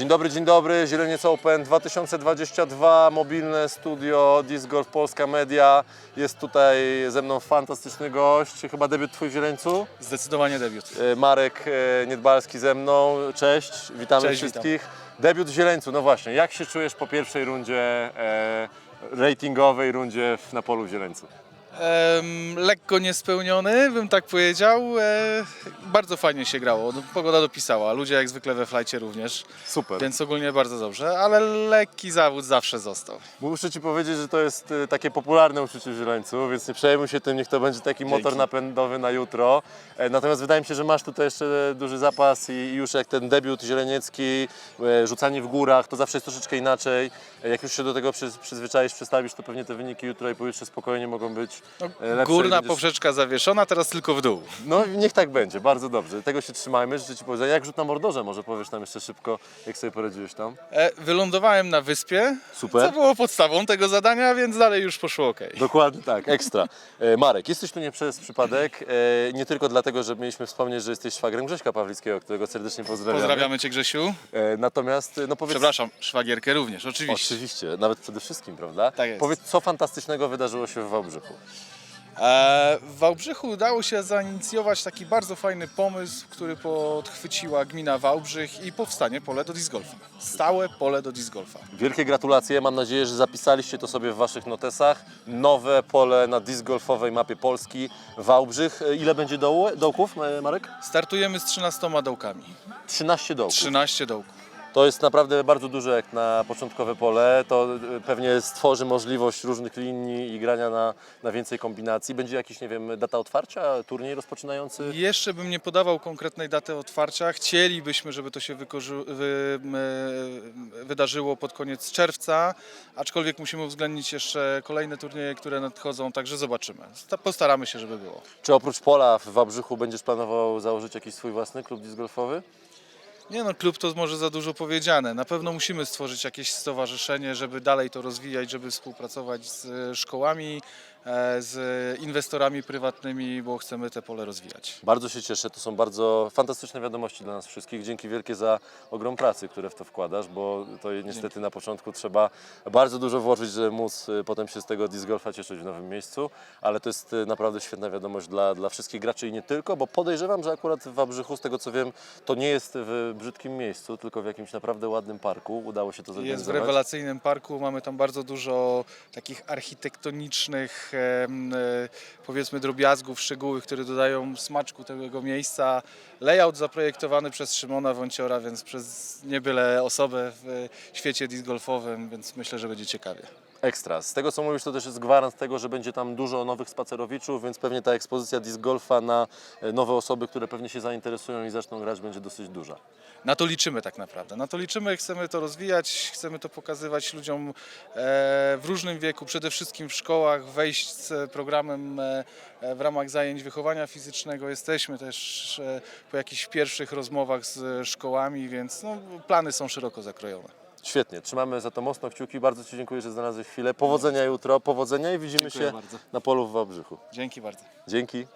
Dzień dobry, dzień dobry. Zieleniec Open 2022, mobilne studio Disc Golf Polska Media. Jest tutaj ze mną fantastyczny gość, chyba debiut Twój w Zieleńcu. Zdecydowanie debiut. E, Marek e, Niedbalski ze mną. Cześć, witamy Cześć, wszystkich. Debiut w Zieleńcu, no właśnie, jak się czujesz po pierwszej rundzie, e, ratingowej rundzie na polu w Zieleńcu? Em, lekko niespełniony, bym tak powiedział. E, bardzo fajnie się grało. No, Pogoda dopisała, ludzie jak zwykle we flajcie również, Super. więc ogólnie bardzo dobrze, ale lekki zawód zawsze został. Muszę Ci powiedzieć, że to jest e, takie popularne uczucie w Zieleńcu, więc nie przejmuj się tym, niech to będzie taki motor napędowy na jutro. E, Natomiast wydaje mi się, że masz tutaj jeszcze duży zapas i i już jak ten debiut zieleniecki, e, rzucanie w górach, to zawsze jest troszeczkę inaczej. E, Jak już się do tego przyz- przyzwyczaisz, przestawisz, to pewnie te wyniki jutro i pojutrze spokojnie mogą być No, e, górna będziesz- poprzeczka zawieszona, teraz tylko w dół. No niech tak będzie, bardzo dobrze. Tego się trzymajmy, życzę Ci powodzenia. Jak rzut na mordorze, może powiesz nam jeszcze szybko, jak sobie poradziłeś tam? E, wylądowałem na wyspie, Super. co było podstawą tego zadania, więc dalej już poszło ok. Dokładnie tak, ekstra. E, Marek, jesteś tu nie przez przypadek, e, nie tylko dlatego, że mieliśmy wspomnieć, że jesteś szwagrem Grześka Pawlickiego, którego serdecznie pozdrawiamy. Pozdrawiamy Cię Grzesiu. E, Natomiast, e, no powiedz... Przepraszam, szwagierkę również, oczywiście. Oczywiście, nawet przede wszystkim, prawda? Tak jest. Powiedz, co fantastycznego wydarzyło się w Wałbrzychu? E, W Wałbrzychu udało się zainicjować taki bardzo fajny pomysł, który podchwyciła gmina Wałbrzych i powstanie pole do disc golfa. Stałe pole do disc golfa. Wielkie gratulacje, mam nadzieję, że zapisaliście to sobie w Waszych notesach. Nowe pole na disc golfowej mapie Polski, Wałbrzych. E, Ile będzie dołu, dołków, e, Marek? Startujemy z 13 dołkami. 13 dołków. 13 dołków. To jest naprawdę bardzo dużo jak na początkowe pole. To e, pewnie stworzy możliwość różnych linii i grania na, na więcej kombinacji. Będzie jakiś, nie wiem, data otwarcia, turniej rozpoczynający? Jeszcze bym nie podawał konkretnej daty otwarcia. Chcielibyśmy, żeby to się wy, m, wydarzyło pod koniec czerwca, aczkolwiek musimy uwzględnić jeszcze kolejne turnieje, które nadchodzą, także zobaczymy. Sta- Postaramy się, żeby było. Czy oprócz pola w Wałbrzychu będziesz planował założyć jakiś swój własny klub disc golfowy? Nie no, klub to może za dużo powiedziane. Na pewno musimy stworzyć jakieś stowarzyszenie, żeby dalej to rozwijać, żeby współpracować z e, szkołami, z inwestorami prywatnymi, bo chcemy te pole rozwijać. Bardzo się cieszę, to są bardzo fantastyczne wiadomości dla nas wszystkich. Dzięki wielkie za ogrom pracy, które w to wkładasz, bo to niestety na początku trzeba bardzo dużo włożyć, żeby móc y, potem się z tego disc golfa cieszyć w nowym miejscu, ale to jest y, naprawdę świetna wiadomość dla, dla wszystkich graczy i nie tylko, bo podejrzewam, że akurat w Wałbrzychu, z tego co wiem, to nie jest w brzydkim miejscu, tylko w jakimś naprawdę ładnym parku. Udało się to Jest w zorganizować. rewelacyjnym parku, mamy tam bardzo dużo takich architektonicznych, em, e, powiedzmy, drobiazgów, szczegółów, które dodają smaczku tego miejsca. Layout zaprojektowany przez Szymona Wąciora, więc przez nie byle osobę w świecie disc golfowym, więc myślę, że będzie ciekawie. Ekstra. Z tego co mówisz, to też jest gwarant tego, że będzie tam dużo nowych spacerowiczów, więc pewnie ta ekspozycja disc golfa na e, nowe osoby, które pewnie się zainteresują i zaczną grać, będzie dosyć duża. Na to liczymy tak naprawdę. Na to liczymy, chcemy to rozwijać, chcemy to pokazywać ludziom e, w różnym wieku, przede wszystkim w szkołach, wejść z programem e, w ramach zajęć wychowania fizycznego. Jesteśmy też po jakichś pierwszych rozmowach z szkołami, więc no, plany są szeroko zakrojone. Świetnie, trzymamy za to mocno kciuki. Bardzo Ci dziękuję, że znalazłeś chwilę. Powodzenia jutro, powodzenia i widzimy Dziękuję się bardzo. na polu w Wałbrzychu. Dzięki bardzo. Dzięki.